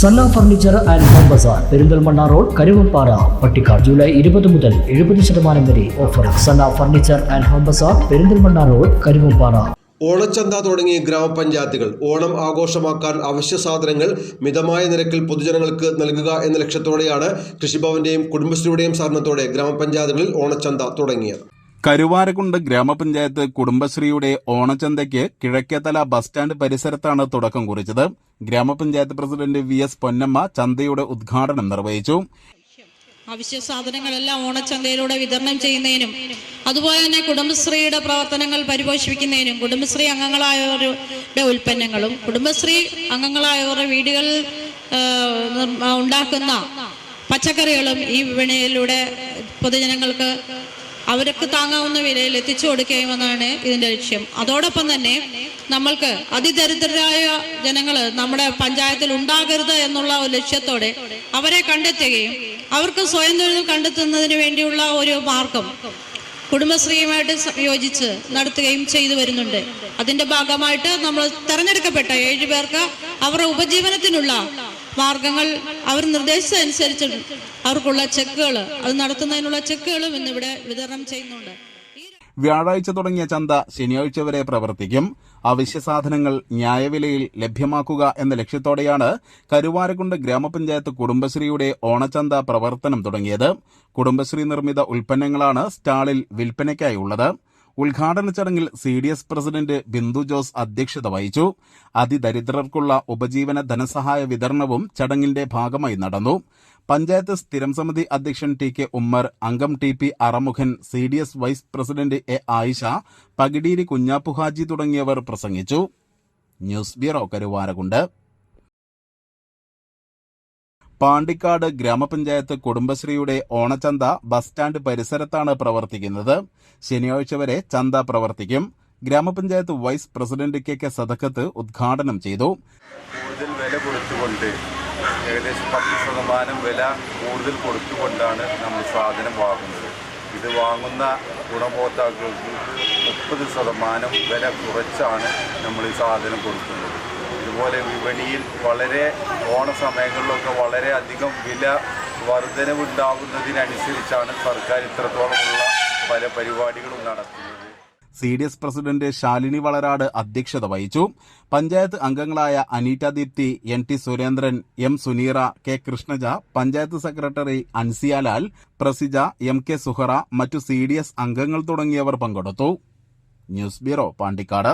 Sanna furniture and home bazaar Perinthalmanna road Karuvappara Pattikkad July ഇരുപത് മുതൽ എഴുപത് ശതമാനം വരെ offer Sanna furniture and home bazaar Perinthalmanna road Karuvappara ഓണച്ചന്ത തുടങ്ങിയ ഗ്രാമപഞ്ചായത്തുകൾ ഓണം ആഘോഷമാക്കാൻ അവശ്യ സാധനങ്ങൾ മിതമായ നിരക്കിൽ പൊതുജനങ്ങൾക്ക് നൽകുക എന്ന ലക്ഷ്യത്തോടെയാണ് കൃഷിഭവന്റെയും കുടുംബശ്രീയുടെയും സഹകരണത്തോടെ ഗ്രാമപഞ്ചായത്തുകളിൽ ഓണച്ചന്ത തുടങ്ങിയത്. കരുവാരക്കുണ്ട് ഗ്രാമപഞ്ചായത്ത് കുടുംബശ്രീയുടെ ഓണച്ചന്തയ്ക്ക് കിഴക്കേത്തല ബസ് സ്റ്റാൻഡ് പരിസരത്താണ് തുടക്കം കുറിച്ചത്. ഗ്രാമപഞ്ചായത്ത് പ്രസിഡന്റ് വി എസ് പൊന്നമ്മ ചന്തയുടെ ഉദ്ഘാടനം നിർവഹിച്ചു. അവശ്യ സാധനങ്ങളെല്ലാം ഓണച്ചന്തയിലൂടെ വിതരണം ചെയ്യുന്നതിനും അതുപോലെ തന്നെ കുടുംബശ്രീയുടെ പ്രവർത്തനങ്ങൾ പരിപോഷിപ്പിക്കുന്നതിനും കുടുംബശ്രീ അംഗങ്ങളായവരുടെ ഉൽപ്പന്നങ്ങളും കുടുംബശ്രീ അംഗങ്ങളായവരുടെ വീടുകളിൽ ഉണ്ടാക്കുന്ന പച്ചക്കറികളും ഈ വിപണിയിലൂടെ പൊതുജനങ്ങൾക്ക് അവർക്ക് താങ്ങാവുന്ന വിലയിൽ എത്തിച്ചു കൊടുക്കുകയുമെന്നാണ് ഇതിന്റെ ലക്ഷ്യം. അതോടൊപ്പം തന്നെ നമ്മൾക്ക് അതിദരിദ്രരായ ജനങ്ങൾ നമ്മുടെ പഞ്ചായത്തിൽ ഉണ്ടാകരുത് എന്നുള്ള ഒരു ലക്ഷ്യത്തോടെ അവരെ കണ്ടെത്തുകയും അവർക്ക് സ്വയം തൊഴിൽ കണ്ടെത്തുന്നതിന് വേണ്ടിയുള്ള ഒരു മാർഗം കുടുംബശ്രീയുമായിട്ട് യോജിച്ച് നടത്തുകയും ചെയ്തു വരുന്നുണ്ട്. അതിന്റെ ഭാഗമായിട്ട് നമ്മൾ തെരഞ്ഞെടുക്കപ്പെട്ട ഏഴു പേർക്ക് അവരുടെ ഉപജീവനത്തിനുള്ള മാർഗങ്ങൾ അവർ നിർദ്ദേശിച്ചതനുസരിച്ച് അവർക്കുള്ള ചെക്കുകൾ അത് നടത്തുന്നതിനുള്ള ചെക്കുകളും ഇന്നിവിടെ വിതരണം ചെയ്യുന്നുണ്ട്. വ്യാഴാഴ്ച തുടങ്ങിയ ചന്ത ശനിയാഴ്ച വരെ പ്രവർത്തിക്കും. അവശ്യ സാധനങ്ങൾ ന്യായവിലയിൽ ലഭ്യമാക്കുക എന്ന ലക്ഷ്യത്തോടെയാണ് കരുവാരക്കുണ്ട് ഗ്രാമപഞ്ചായത്ത് കുടുംബശ്രീയുടെ ഓണച്ചന്ത പ്രവർത്തനം തുടങ്ങിയത്. കുടുംബശ്രീ നിർമ്മിത ഉൽപ്പന്നങ്ങളാണ് സ്റ്റാളിൽ വിൽപ്പനയ്ക്കായി ഉള്ളത്. ഉദ്ഘാടന ചടങ്ങിൽ C D S president Bindu Jose അധ്യക്ഷത വഹിച്ചു. അതിദരിദ്രർക്കുള്ള ഉപജീവന ധനസഹായ വിതരണവും ചടങ്ങിന്റെ ഭാഗമായി നടന്നു. പഞ്ചായത്ത് സ്ഥിരം സമിതി അധ്യക്ഷൻ ടി കെ ഉമ്മർ അംഗം T P Arumukhan C D S vice president A Ayisha Pakideeri Kunjappuhaji തുടങ്ങിയവർ പ്രസംഗിച്ചു. News bureau Karuvarakundu. പാണ്ടിക്കാട് ഗ്രാമപഞ്ചായത്ത് കുടുംബശ്രീയുടെ ഓണച്ചന്ത ബസ് സ്റ്റാൻഡ് പരിസരത്താണ് പ്രവർത്തിക്കുന്നത്. ശനിയാഴ്ച വരെ ചന്ത പ്രവർത്തിക്കും. ഗ്രാമപഞ്ചായത്ത് vice president K K Sadakkath ഉദ്ഘാടനം ചെയ്തു. കൂടുതൽ വില കൊടുത്തുകൊണ്ട് ഏകദേശം പത്ത് ശതമാനം വില കൂടുതൽ കൊടുത്തുകൊണ്ടാണ് നമ്മൾ സാധനം വാങ്ങുന്നത്. ഇത് വാങ്ങുന്ന ഗുണഭോക്താക്കൾക്ക് മുപ്പത് ശതമാനം വില കുറച്ചാണ് നമ്മൾ ഈ സാധനം കൊടുക്കുന്നത്. ഇതുപോലെ വിപണിയിൽ വളരെ ഓണ സമയങ്ങളിലൊക്കെ വളരെ അധികം വില വർധനവുണ്ടാകുന്നതിനനുസരിച്ചാണ് സർക്കാർ ഇത്രത്തോളമുള്ള പല പരിപാടികളും നടത്തുന്നത്. C D S president Shalini Valarad അധ്യക്ഷത വഹിച്ചു. പഞ്ചായത്ത് അംഗങ്ങളായ Aneeta Deepthi N T Surendran M Suneera K Krishnaja panchayat secretary Ansiyalal Prasija M K Suhara മറ്റു സി അംഗങ്ങൾ തുടങ്ങിയവർ പങ്കെടുത്തു. News bureau Pandikkad.